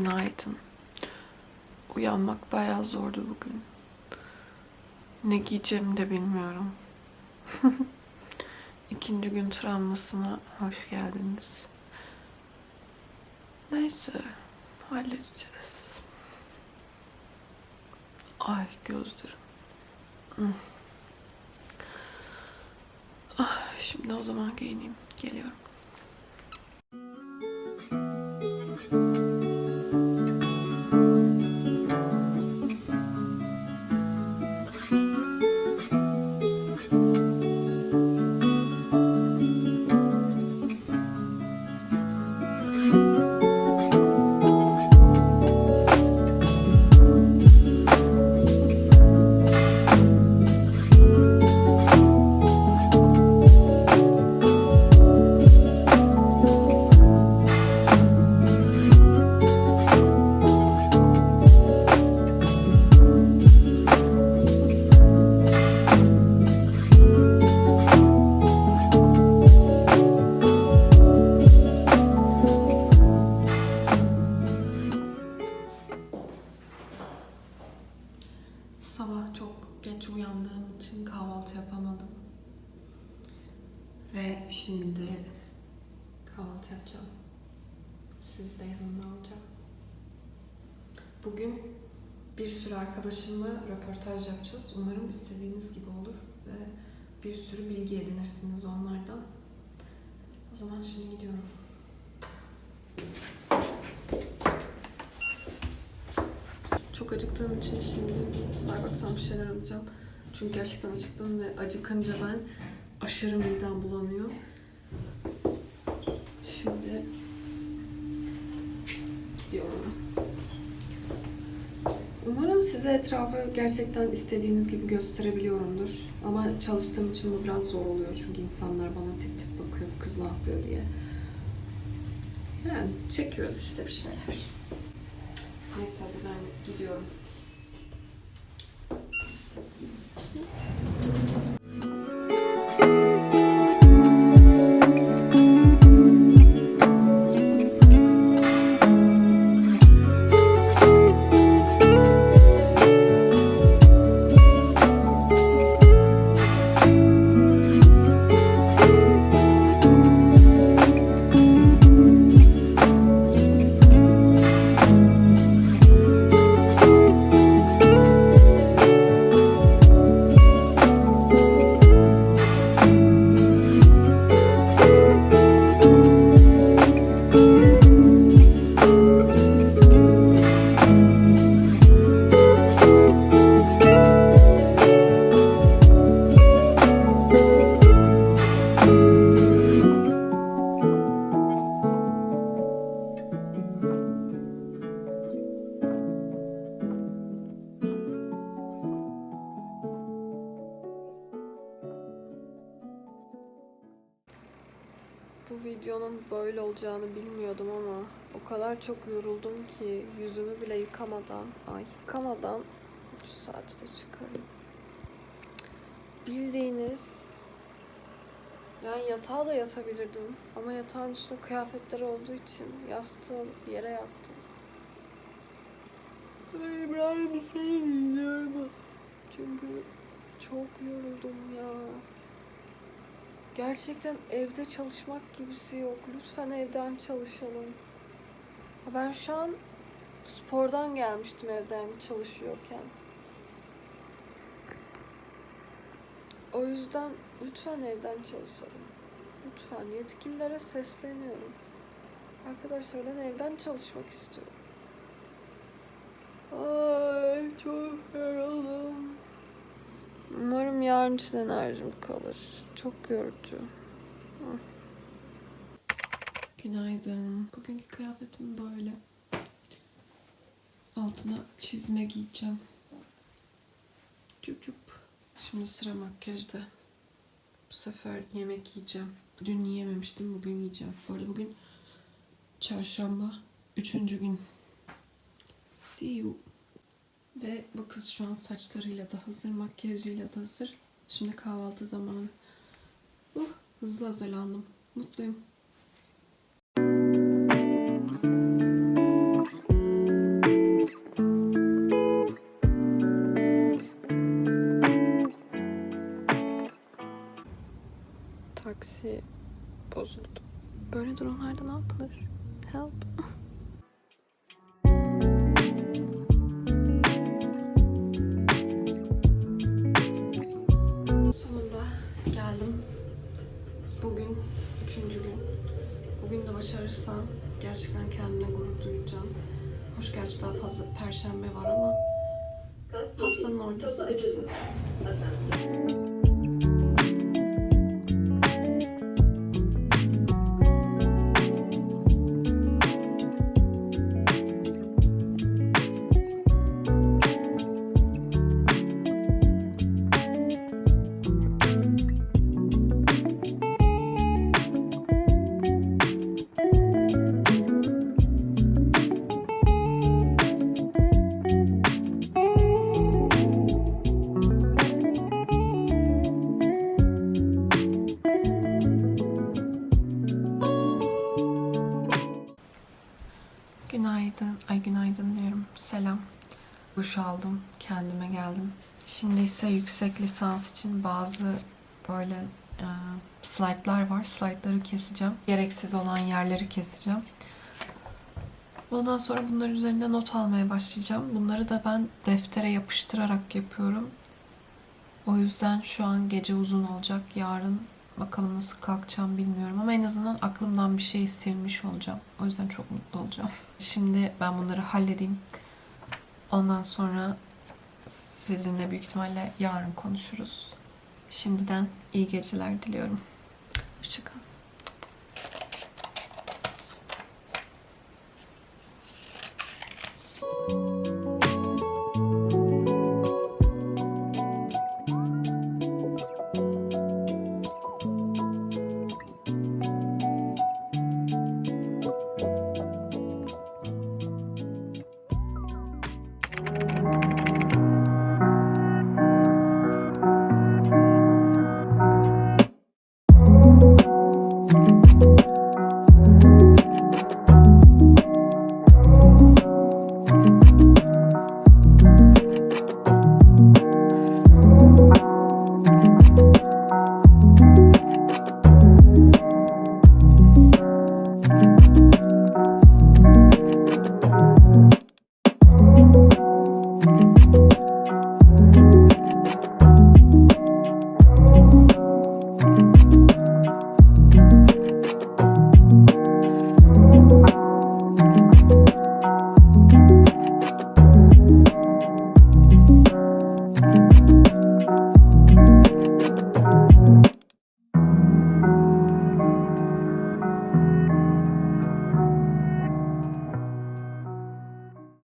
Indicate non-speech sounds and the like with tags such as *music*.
Günaydın. Uyanmak bayağı zordu bugün. Ne giyeceğimi de bilmiyorum. *laughs* İkinci gün travmasına hoş geldiniz. Neyse, halledeceğiz. Ay gözlerim. Ah, şimdi o zaman giyineyim. Geliyorum. Sabah çok geç uyandığım için kahvaltı yapamadım. Ve şimdi kahvaltı yapacağım. Sizi de yanıma alacağım. Bugün bir sürü arkadaşımla röportaj yapacağız. Umarım istediğiniz gibi olur ve bir sürü bilgi edinirsiniz onlardan. O zaman şimdi gidiyorum. Çok acıktığım için şimdi bir Starbucks'tan bir şeyler alacağım. Çünkü gerçekten acıktım ve acıkınca ben aşırı midem bulanıyor. Şimdi gidiyorum. Umarım size etrafı gerçekten istediğiniz gibi gösterebiliyorumdur. Ama çalıştığım için bu biraz zor oluyor çünkü insanlar bana tip tip bakıyor bu kız ne yapıyor diye. Yani çekiyoruz işte bir şeyler. Neyse hadi ben gidiyorum. Videonun böyle olacağını bilmiyordum ama o kadar çok yoruldum ki yüzümü bile yıkamadan, ay yıkamadan 3 saatte çıkarım. Bildiğiniz yani yatağa da yatabilirdim ama yatağın üstünde kıyafetler olduğu için yastığım bir yere yattım. Ben bir şey bilmiyorum. Çünkü çok yoruldum ya. Gerçekten evde çalışmak gibisi yok. Lütfen evden çalışalım. Ben şu an spordan gelmiştim evden çalışıyorken. O yüzden lütfen evden çalışalım. Lütfen yetkililere sesleniyorum. Arkadaşlar ben evden çalışmak istiyorum. Ay çok yoruldum. Umarım yarın için enerjim kalır. Çok yorucu. Günaydın. Bugünkü kıyafetim böyle. Altına çizme giyeceğim. Cup cup. Şimdi sıra makyajda. Bu sefer yemek yiyeceğim. Dün yiyememiştim, bugün yiyeceğim. Bu arada bugün çarşamba. Üçüncü gün. See you. Ve bu kız şu an saçlarıyla da hazır, makyajıyla da hazır. Şimdi kahvaltı zamanı. Uh, hızlı hazırlandım. Mutluyum. Duş aldım. Kendime geldim. Şimdi ise yüksek lisans için bazı böyle e, slaytlar var. Slaytları keseceğim. Gereksiz olan yerleri keseceğim. Ondan sonra bunların üzerinde not almaya başlayacağım. Bunları da ben deftere yapıştırarak yapıyorum. O yüzden şu an gece uzun olacak. Yarın bakalım nasıl kalkacağım bilmiyorum ama en azından aklımdan bir şey silmiş olacağım. O yüzden çok mutlu olacağım. *laughs* Şimdi ben bunları halledeyim. Ondan sonra sizinle büyük ihtimalle yarın konuşuruz. Şimdiden iyi geceler diliyorum. Hoşçakalın.